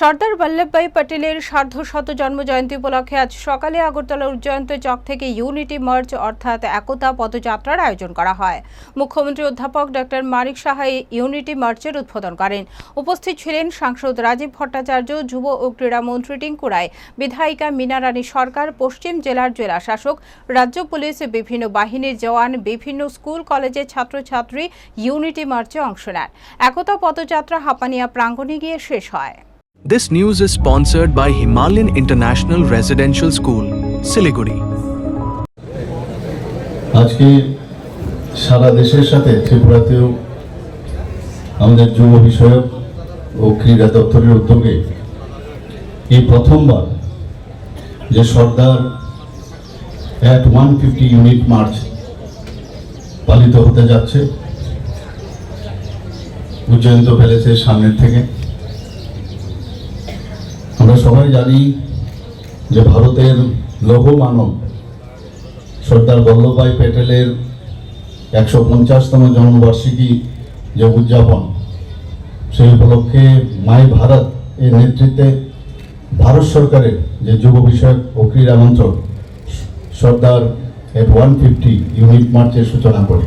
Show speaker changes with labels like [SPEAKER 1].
[SPEAKER 1] সর্দার বল্লভভাই পটেলের সার্ধশত জন্মজয়ন্তী উপলক্ষে আজ সকালে আগরতলা উজ্জয়ন্ত চক থেকে ইউনিটি মার্চ অর্থাৎ একতা পদযাত্রার আয়োজন করা হয়। মুখ্যমন্ত্রী অধ্যাপক ডক্টর মানিক সাহা ইউনিটি মার্চের উদ্বোধন করেন। উপস্থিত ছিলেন সাংসদ রাজীব ভট্টাচার্য, যুব ও ক্রীড়া মন্ত্রী টিঙ্কু বিধায়িকা মীনা রানী সরকার, পশ্চিম জেলার জেলা শাসক, রাজ্য পুলিশ, বিভিন্ন বাহিনীর জওয়ান, বিভিন্ন স্কুল, কলেজের ছাত্রছাত্রী ইউনিটি মার্চে অংশ নেন। একতা পদযাত্রা হাপানিয়া প্রাঙ্গণে গিয়ে শেষ হয়।
[SPEAKER 2] This news is sponsored by Himalayan International Residential School, Siliguri.
[SPEAKER 3] আজকে সারা দেশের সাথে ত্রিপুরাতেও আমাদের যুব বিষয়ক ও ক্রীড়া দপ্তরের উদ্যোগে এই প্রথমবার যে Sardar at one fifty unit march পালিত হতে যাচ্ছে উজ্জয়ন্ত প্যালেসের সামনের থেকে আমরা সবাই জানি যে ভারতের লৌহ মানব সর্দার বল্লভভাই প্যাটেলের একশো পঞ্চাশতম জন্মবার্ষিকী যে উদযাপন, সেই উপলক্ষে মাই ভারত এর নেতৃত্বে ভারত সরকারের যে যুব বিষয়ক ও ক্রীড়া মন্ত্রক, Sardar at one fifty unit মার্চের সূচনা করে।